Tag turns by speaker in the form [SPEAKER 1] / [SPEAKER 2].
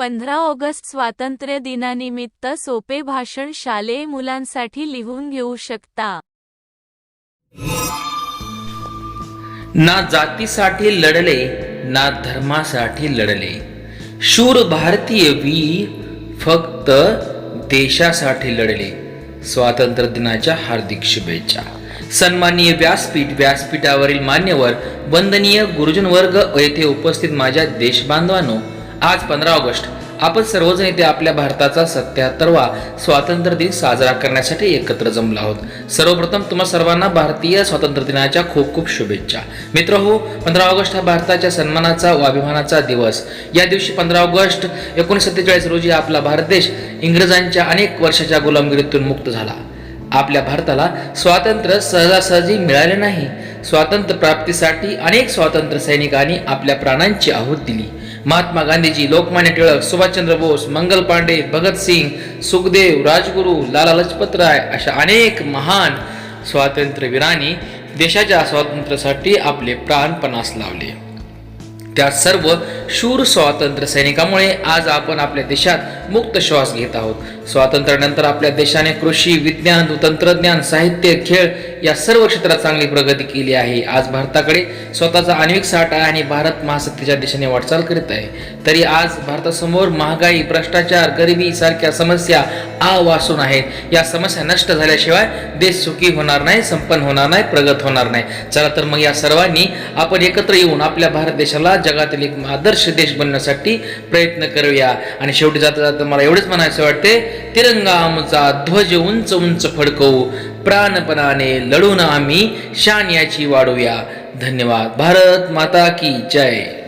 [SPEAKER 1] पंधरा ऑगस्ट स्वातंत्र्य दिनानिमित्त सोपे भाषण शालेय मुलांसाठी लिहून घेऊ शकता.
[SPEAKER 2] ना जातीसाठी लढले ना धर्मासाठी लढले. शूर भारतीय वीर फक्त देशासाठी लढले. स्वातंत्र्य दिनाच्या हार्दिक शुभेच्छा. सन्माननीय व्यासपीठ व्यासपीठावरील मान्यवर वंदनीय गुरुजन वर्ग येथे उपस्थित माझ्या देशबांधवांनो आज पंधरा ऑगस्ट. आपण सर्वजण येथे आपल्या भारताचा सत्याहत्तरवा स्वातंत्र्य दिन साजरा करण्यासाठी एकत्र जमलो आहोत. सर्वप्रथम तुम्हा सर्वांना भारतीय स्वातंत्र्य दिनाच्या खूप खूप शुभेच्छा. मित्र हो पंधरा ऑगस्ट हा भारताच्या सन्मानाचा व अभिमानाचा दिवस. या दिवशी पंधरा ऑगस्ट एकोणीसशे सत्तेचाळीस रोजी आपला भारत देश इंग्रजांच्या अनेक वर्षाच्या गुलामगिरीतून मुक्त झाला. आपल्या भारताला स्वातंत्र्य सहजासहजी मिळाले नाही. स्वातंत्र्य प्राप्तीसाठी अनेक स्वातंत्र्य सैनिकांनी आपल्या प्राणांची आहूत दिली. महात्मा गांधीजी लोकमान्य टिळक सुभाषचंद्र बोस मंगल पांडे भगतसिंग सुखदेव राजगुरू लाला लजपतराय अशा अनेक महान स्वातंत्र्यवीरांनी देशाच्या स्वातंत्र्यासाठी आपले प्राणपणास लावले. त्या सर्व शूर स्वातंत्र्य सैनिकामुळे आज आपण आपल्या देशात मुक्त श्वास घेत आहोत. स्वातंत्र्यानंतर आपल्या देशाने कृषी विज्ञान तंत्रज्ञान साहित्य खेळ या सर्व क्षेत्रात चांगली प्रगती केली आहे. आज भारताकडे स्वतःचा आण्विक साठ आहे आणि भारत महासत्तेच्या दिशेने वाटचाल करीत आहे. तरी आज भारतासमोर महागाई भ्रष्टाचार गरिबी सारख्या समस्या आ वासून आहेत. या समस्या नष्ट झाल्याशिवाय देश सुखी होणार नाही संपन्न होणार नाही प्रगत होणार नाही. चला तर मग या सर्वांनी आपण एकत्र येऊन आपल्या भारत देशाला जगातील एक आदर्श देश बनण्यासाठी प्रयत्न करूया. आणि शेवटी जाता जाता मला एवढंच म्हणायचं वाटते तिरंगा आमचा ध्वज उंच उंच फडकवू प्राणपणाने लढून आम्ही शान याची वाढवूया धन्यवाद. भारत माता की जय.